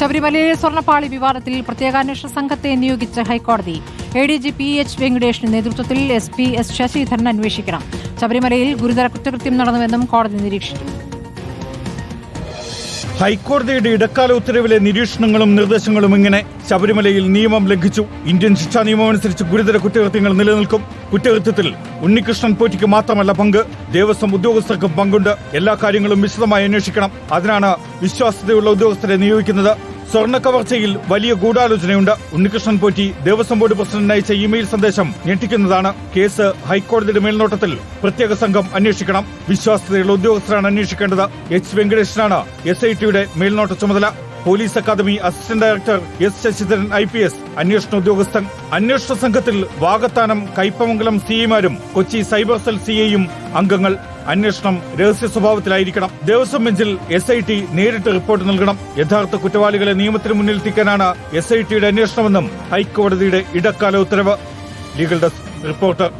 ശബരിമലയിലെ സ്വർണപ്പാളി വിവാദത്തിൽ പ്രത്യേകാന്വേഷണ സംഘത്തെ നിയോഗിച്ച ഹൈക്കോടതി. A D G P H വെങ്കടേഷിന്റെ നേതൃത്വത്തിൽ എസ് പി എസ് ശശിധരൻ അന്വേഷിക്കണം. ശബരിമലയിൽ ഗുരുതര കുറ്റകൃത്യം നടന്നുവെന്നും കോടതി നിരീക്ഷിച്ചു. ഹൈക്കോടതിയുടെ ഇടക്കാല ഉത്തരവിലെ നിരീക്ഷണങ്ങളും നിർദ്ദേശങ്ങളും ഇങ്ങനെ ശബരിമലയിൽ നിയമം ലംഘിച്ചു. ഇന്ത്യൻ ശിക്ഷാ നിയമം അനുസരിച്ച് ഗുരുതര കുറ്റകൃത്യങ്ങൾ നിലനിൽക്കും. കുറ്റകൃത്യത്തിൽ ഉണ്ണികൃഷ്ണൻ പോറ്റിക്ക് മാത്രമല്ല പങ്ക്. ദേവസ്വം ഉദ്യോഗസ്ഥർക്കും പങ്കുണ്ട്. എല്ലാ കാര്യങ്ങളും വിശദമായി അന്വേഷിക്കണം. അതിനാണ് വിശ്വാസ്യതയുള്ള ഉദ്യോഗസ്ഥരെ നിയോഗിക്കുന്നത്. സ്വർണ കവർച്ചയിൽ വലിയ ഗൂഢാലോചനയുണ്ട്. ഉണ്ണികൃഷ്ണൻ പോറ്റി ദേവസ്വം ബോർഡ് പ്രസിഡന്റ് അയച്ച ഇമെയിൽ സന്ദേശം ഞെട്ടിക്കുന്നതാണ്. കേസ് ഹൈക്കോടതിയുടെ മേൽനോട്ടത്തിൽ പ്രത്യേക സംഘം അന്വേഷിക്കണം. വിശ്വാസ്യതയുള്ള ഉദ്യോഗസ്ഥരാണ് അന്വേഷിക്കേണ്ടത്. എച്ച് വെങ്കടേഷനാണ് എസ് ഐ ടിയുടെ മേൽനോട്ട ചുമതല. Police academy assistant director S Sasidharan I P S അന്വേഷണ ഉദ്യോഗസ്ഥൻ. അന്വേഷണ സംഘത്തിൽ വാകത്താനം കൈപ്പമംഗലം സിഇമാരും കൊച്ചി സൈബർ സെൽ സിഐയും അംഗങ്ങൾ. അന്വേഷണം രഹസ്യ സ്വഭാവത്തിലായിരിക്കണം. ദേവസ്വം ബെഞ്ചിൽ എസ് ഐ ടി നേരിട്ട് റിപ്പോർട്ട് നൽകണം. യഥാർത്ഥ കുറ്റവാളികളെ നിയമത്തിന് മുന്നിലെത്തിക്കാനാണ് എസ് ഐ ടിയുടെ അന്വേഷണമെന്നും ഹൈക്കോടതിയുടെ ഇടക്കാല ഉത്തരവ്. Legal desk reporter